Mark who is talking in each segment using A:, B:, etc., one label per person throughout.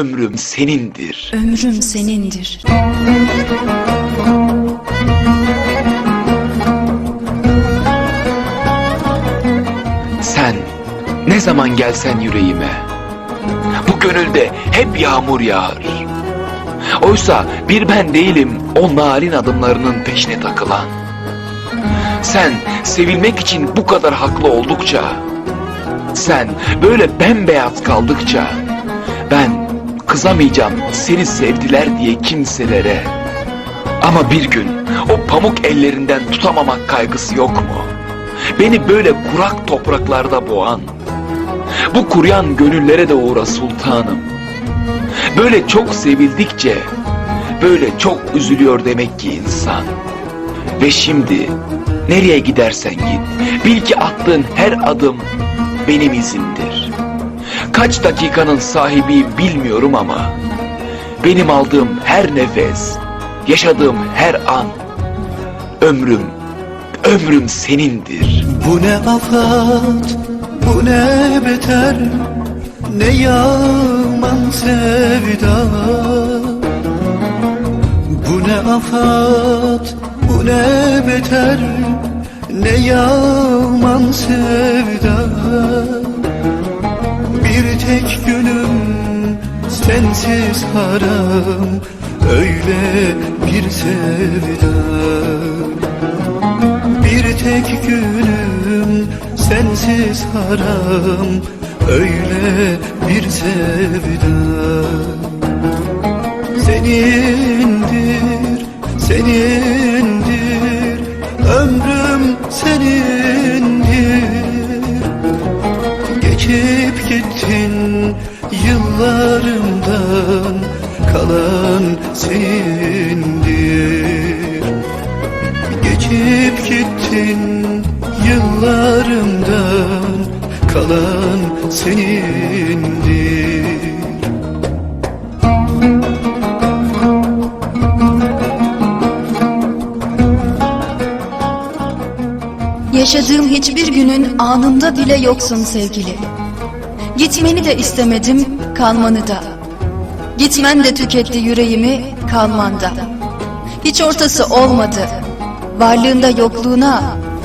A: ömrüm senindir.
B: Ömrüm senindir.
A: Sen ne zaman gelsen yüreğime Bu gönülde hep yağmur yağar Oysa bir ben değilim o narin adımlarının peşine takılan Sen sevilmek için bu kadar haklı oldukça Sen böyle bembeyaz kaldıkça Ben kızamayacağım seni sevdiler diye kimselere. Ama bir gün o pamuk ellerinden tutamamak kaygısı yok mu? Beni böyle kurak topraklarda boğan Bu kuruyan gönüllere de uğra sultanım. Böyle çok sevildikçe Böyle çok üzülüyor demek ki insan. Ve şimdi nereye gidersen git Bil ki attığın her adım benim izimdir Kaç dakikanın sahibiyim bilmiyorum ama Benim aldığım her nefes Yaşadığım her an Ömrüm Ömrüm senindir.
C: Bu ne afat, bu ne beter, ne yaman sevda. Bu ne afat, bu ne beter, ne yaman sevda. Tek günüm sensiz haram, öyle bir sevda. Bir tek günüm sensiz haram Öyle bir sevda Senindir, senindir yıllarımdan Kalan senindir Geçip gittin yıllarımdan kalan senindir
B: Yaşadığım hiçbir günün anında bile yoksun sevgili. Gitmeni de istemedim, kalmanı da. Gitmen de tüketti yüreğimi, kalmanda. Hiç ortası olmadı. Varlığında yokluğuna,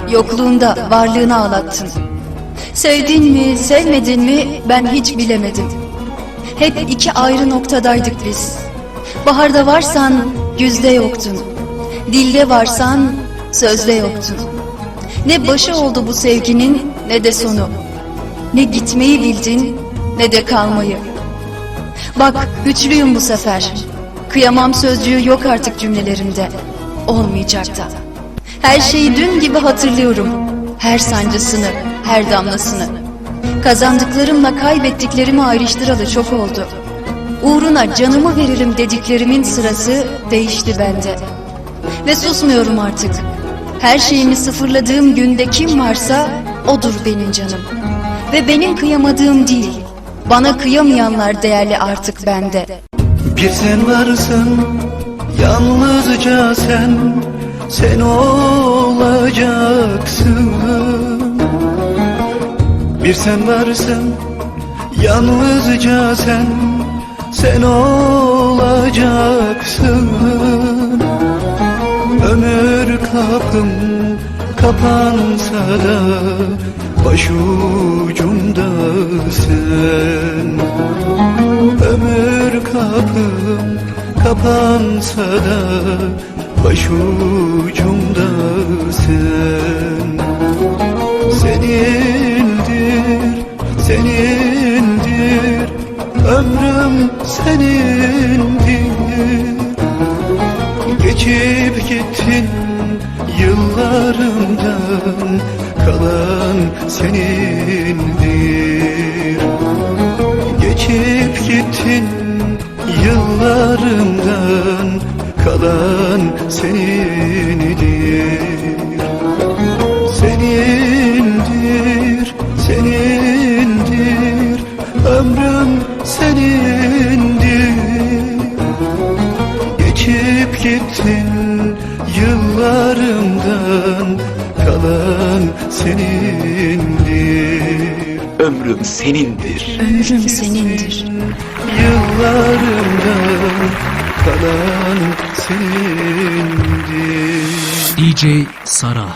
B: yokluğunda varlığına ağlattın. Sevdin mi, sevmedin mi ben hiç bilemedim. Hep iki ayrı noktadaydık biz. Baharda varsan güzde yoktun. Dilde varsan sözde yoktun. Ne başı oldu bu sevginin ne de sonu. Ne gitmeyi bildin ne de kalmayı. Bak güçlüyüm bu sefer. Kıyamam sözcüğü yok artık cümlelerimde. Olmayacak da. Her şeyi dün gibi hatırlıyorum. Her sancısını, her damlasını. Kazandıklarımla kaybettiklerimi ayrıştıralı çok oldu. Uğruna canımı veririm dediklerimin sırası değişti bende. Ve susmuyorum artık. Her şeyimi sıfırladığım günde kim varsa odur benim canım. Ve benim kıyamadığım değil, bana kıyamayanlar değerli artık bende.
C: Bir sen varsın yalnızca sen Sen olacaksın Bir sen varsın yalnızca sen Sen olacaksın Ömür kapım kapansa da Başucumdasın Ömür kapım kapansa da Başucumdasın Senindir, senindir Ömrüm senindir. Geçip gittin yıllarımdan Kalan senindir. Geçip gittin yıllarımdan Kalan senindir. Senindir, senindir Ömrüm senindir. Geçip gittin senindir
A: ömrüm senindir.
B: Ömrüm senindir.
C: Yıllarımda kalan senindir
D: DJ Sara